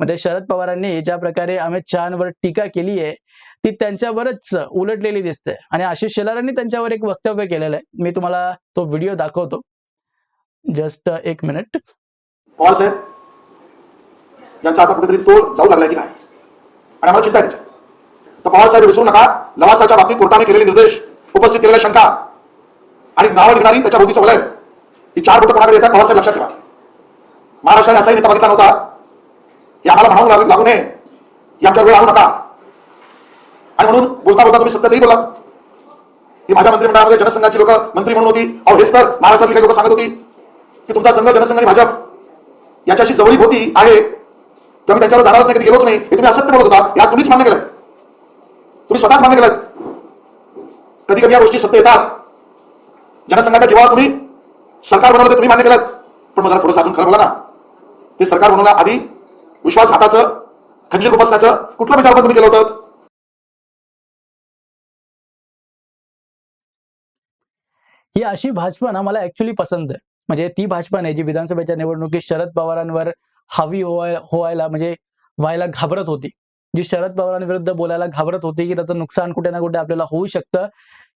म्हणजे शरद पवारांनी ज्या प्रकारे अमित शहावर टीका केली आहे ती त्यांच्यावरच उलटलेली दिसते. आणि आशिष शेलारांनी त्यांच्यावर एक वक्तव्य केलेलं आहे. मी तुम्हाला तो व्हिडिओ दाखवतो. जस्ट एक मिनिट. पवार साहेब यांचा आता कुठेतरी तो जाऊ लागलाय की नाही? आणि आम्हाला चिंता आहे त्याची. तर पवार साहेब विसरू नका. लवासाच्या बाबतीत कोर्टाने केलेले निर्देश उपस्थित केलेल्या शंका आणि नावं निघणारी त्याच्या भोवतीचं वलय. ही चार बोटं कोणाकडे येतात पवार साहेब लक्षात ठेवा. महाराष्ट्राने असाही नेता बघितला नव्हता. हे आम्हाला म्हणावं लागू लागू नये. की वेळ आणू नका. आणि म्हणून बोलता बोलता तुम्ही सत्यातही बोलात ही माझ्या मंत्रिमंडळामध्ये जनसंघाची लोक मंत्री म्हणून होती. अहो हेच तर महाराष्ट्रातली काही लोक सांगत होती की तुमचा संघ जनसंघ आणि भाजप याच्याशी जवळीक होती आहे. तुम्ही त्याच्यावर त्यांच्यावर जाणारच नाही कधी गेलोच नाही. हे तुम्ही असत्य बोलत होता. याच तुम्हीच मान्य केलं तुम्ही स्वतःच मान्य केलं कधी कधी या गोष्टी सत्य येतात. जनसंघाच्या जीवावर तुम्ही सरकार बनवलं तुम्ही मान्य केलं पण मला थोडंसं अजून खरं बोला ना. ते सरकार बनवण्याआधी विश्वासघाताचं खंजीर उपसण्याचं कुठलं विचार पण तुम्ही केलं होतं? ही अशी भाजपा ना मला ऍक्च्युली पसंत आहे. म्हणजे ती भाजपा नाही जी विधानसभेच्या निवडणुकीत शरद पवारांवर हवी होवाय म्हणजे व्हायला घाबरत होती. जी शरद पवारांविरुद्ध बोलायला घाबरत होती की त्याचं नुकसान कुठे ना कुठे आपल्याला होऊ शकतं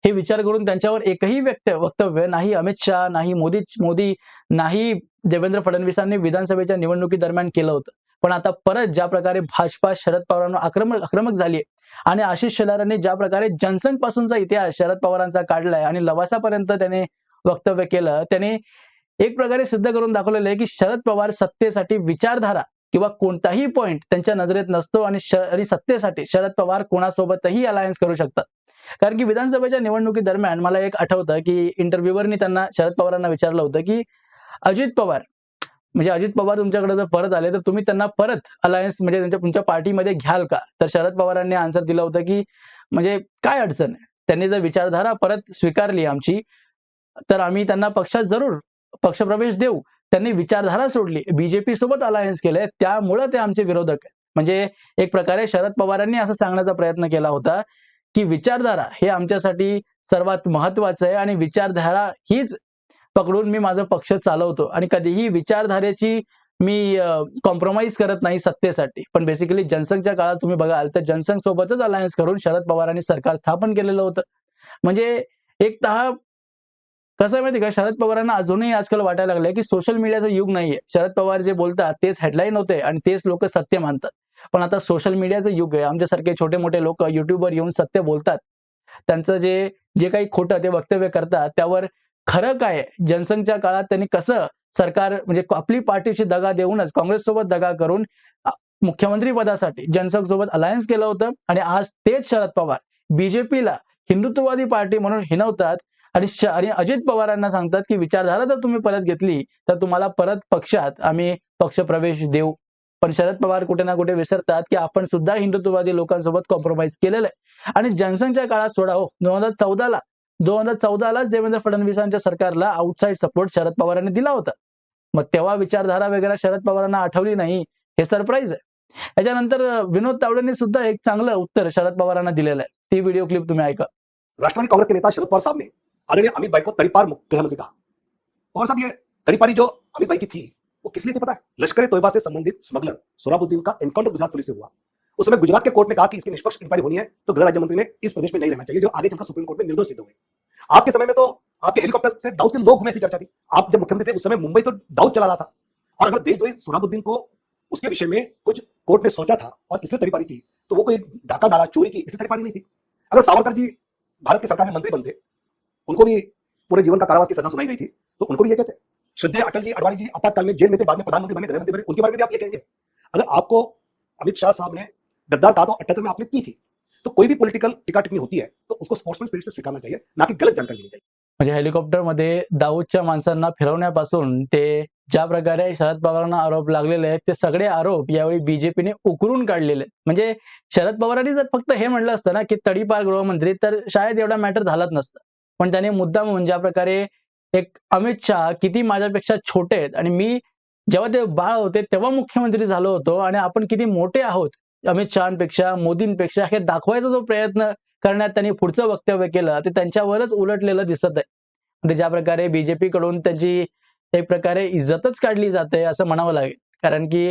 हे विचार करून त्यांच्यावर एकही व्यक्त वक्तव्य नाही अमित शहा नाही मोदी मोदी नाही देवेंद्र फडणवीसांनी विधानसभेच्या निवडणुकी दरम्यान केलं होतं. पण आता परत ज्या प्रकारे भाजपा शरद पवारांवर आक्रमक आक्रमक झाली आणि आशिष शेलारांनी ज्या प्रकारे जनसंघ पासूनचा इतिहास शरद पवारांचा काढलाय आणि लवासापर्यंत त्याने वक्तव्य केलं त्याने एक प्रकारे सिद्ध करून दाखवलेलं आहे की शरद पवार सत्तेसाठी विचारधारा किंवा कोणताही पॉइंट त्यांच्या नजरेत नसतो आणि श- आणि सत्तेसाठी शरद पवार कोणासोबतही अलायन्स करू शकतात. कारण की विधानसभेच्या निवडणुकी दरम्यान मला एक आठवतं की इंटरव्ह्यूवरनी त्यांना शरद पवारांना विचारलं होतं की अजित पवार म्हणजे अजित पवार तुमच्याकडे जर परत आले तर तुम्ही त्यांना परत अलायन्स म्हणजे त्यांच्या तुमच्या पार्टीमध्ये घ्याल का? तर शरद पवारांनी आन्सर दिला होता की म्हणजे काय अडचण आहे? त्यांनी जर विचारधारा परत स्वीकारली आमची तर आम्ही त्यांना पक्षात जरूर पक्षप्रवेश देऊ. त्यांनी विचारधारा सोडली. बीजेपी सोबत अलायन्स केलंय त्यामुळं ते आमचे विरोधक आहेत. म्हणजे एक प्रकारे शरद पवारांनी असं सांगण्याचा प्रयत्न केला होता की विचारधारा हे आमच्यासाठी सर्वात महत्वाचं आहे आणि विचारधारा हीच पकडून मी माझा पक्ष चालवतो. आणि कधीही विचारधारेची मी कॉम्प्रोमाइज करत नाही सत्तेसाठी. पण बेसिकली जनसंघच्या काळात तुम्ही बघाल तर जनसंघ सोबतच अलायन्स करून शरद पवारांनी सरकार स्थापन केलेलं होतं. म्हणजे एक तर हा कसं माहिती का? शरद पवारांना अजूनही आजकाल वाटायला लागलंय की सोशल मीडियाचं युग नाहीये. शरद पवार जे बोलतात तेच हेडलाईन होते आणि तेच लोक सत्य मानतात. पण आता सोशल मीडियाचं युग आहे. आमच्यासारखे छोटे मोठे लोक युट्यूबवर येऊन सत्य बोलतात. त्यांचं जे जे काही खोटं ते वक्तव्य करतात त्यावर खरं काय जनसंघच्या काळात त्यांनी कसं सरकार म्हणजे आपली पार्टीशी दगा देऊनच काँग्रेससोबत दगा करून मुख्यमंत्री पदासाठी जनसंघ सोबत अलायन्स केलं होतं आणि आज तेच शरद पवार. बीजेपीला हिंदुत्ववादी पार्टी म्हणून हिनवतात आणि आणि अजित पवारांना सांगतात की विचारधारा जर तुम्ही परत घेतली तर तुम्हाला परत पक्षात आम्ही पक्षप्रवेश देऊ. पण शरद पवार कुठे ना कुठे विसरतात की आपण सुद्धा हिंदुत्ववादी लोकांसोबत कॉम्प्रोमाइज केलेलं आहे. आणि जनसंघच्या काळात सोडा हो दोन हजार चौदाला दोन हजार चौदालाच देवेंद्र फडणवीसांच्या सरकारला आउटसाईड सपोर्ट शरद पवारांनी दिला होता. मग तेव्हा विचारधारा वगैरे शरद पवारांना आठवली नाही हे सरप्राईज आहे. याच्यानंतर विनोद तावडेंनी सुद्धा एक चांगलं उत्तर शरद पवारांना दिलेलं आहे. ती व्हिडिओ क्लिप तुम्ही ऐका. राष्ट्रवादी कांग्रेस के नेता शरद पवार साहब ने आदरणीय अमित भाई को तड़ीपार गृहमंत्री कहा पवार साहब ये तड़ीपारी जो अमित भाई की थी वो किस लिए थी पता है? लश्कर तोयबा से संबंधित स्मगलर सोराबुद्दीन का एनकाउंटर गुजरात पुलिस से हुआ. उस समय गुजरात के कोर्ट ने कहा कि इसकी निष्पक्ष इंक्वायरी होनी है तो गृह राज्य मंत्री ने इस प्रदेश में नहीं रहना चाहिए, जो आगे चलकर सुप्रीम कोर्ट में निर्दोष सिद्ध हुए। आपके समय में तो आपके हेलीकॉप्टर से दाऊद के लोग घूमे ऐसी चर्चा थी। आप जब मुख्यमंत्री थे, उस समय मुंबई तो दाऊद चला रहा था। और अगर देशद्रोही सोराबुद्दीन को उसके विषय में कुछ कोर्ट ने सोचा था और इसलिए तड़ीपारी की तो वो कोई डाका डाला, चोरी की, इसलिए तड़ीपारी नहीं थी। अगर सावरकर जी भारत की सरकार में मंत्री बनते, उनको भी पूरे जीवन का कारावास की सजा सुनाई गई थी तो उनको भी ये कहते। श्रद्धे अटल जी, अडवाणी जी आपातकाल में जेल में थे, बाद में प्रधानमंत्री बने, गृहमंत्री बने, उनके बारे में भी आप ये कहेंगे। अगर आपको अमित शाह साहब ने गद्दार कहा तो अठहत्तर में आपने की थी। तो कोई भी पॉलिटिकल टिका टिप्पणी होती है तो उसको स्पोर्ट्समैन स्पिरिट से स्वीकारना चाहिए ना कि गलत जानकारी देनी चाहिए। म्हणजे हेलिकॉप्टरमध्ये दाऊदच्या माणसांना फिरवण्यापासून ते ज्या प्रकारे शरद पवारांना आरोप लागलेले आहेत ते सगळे आरोप यावेळी बीजेपीने उकरून काढलेले म्हणजे शरद पवारांनी जर फक्त हे म्हणलं असतं ना की तडीपार गृहमंत्री तर शायद एवढा मॅटर झालाच नसतं. पण त्याने मुद्दाम म्हणून ज्या प्रकारे एक अमित शहा किती माझ्यापेक्षा छोटे आहेत आणि मी जेव्हा ते बाळ होते तेव्हा मुख्यमंत्री झालो होतो आणि आपण किती मोठे आहोत अमित शहापेक्षा मोदींपेक्षा हे दाखवायचा जो प्रयत्न करण्यात त्यांनी पुढचं वक्तव्य केलं ते त्यांच्यावरच उलटलेलं दिसत आहे. म्हणजे ज्या प्रकारे बीजेपी कडून त्यांची एक प्रकारे इज्जतच काढली जाते असं म्हणावं लागेल. कारण की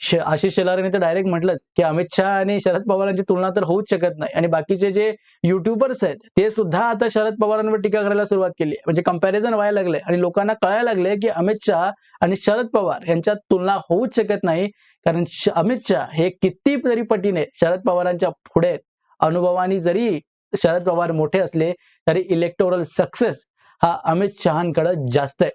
श- आशिष शेलारांनी तर डायरेक्ट म्हटलंच की अमित शहा आणि शरद पवारांची तुलना तर होऊच शकत नाही. आणि बाकीचे जे युट्यूबर्स आहेत ते सुद्धा आता शरद पवारांवर टीका करायला सुरुवात केली. म्हणजे कंपॅरिझन व्हायला लागले आणि लोकांना कळायला लागले की अमित शहा आणि शरद पवार यांच्यात तुलना होऊच शकत नाही. कारण अमित शहा हे किती तरी पटीने शरद पवारांच्या पुढे अनुभवानी जरी शरद पवार मोठे असले तरी इलेक्टोरल सक्सेस हा अमित शहाकडे जास्त आहे.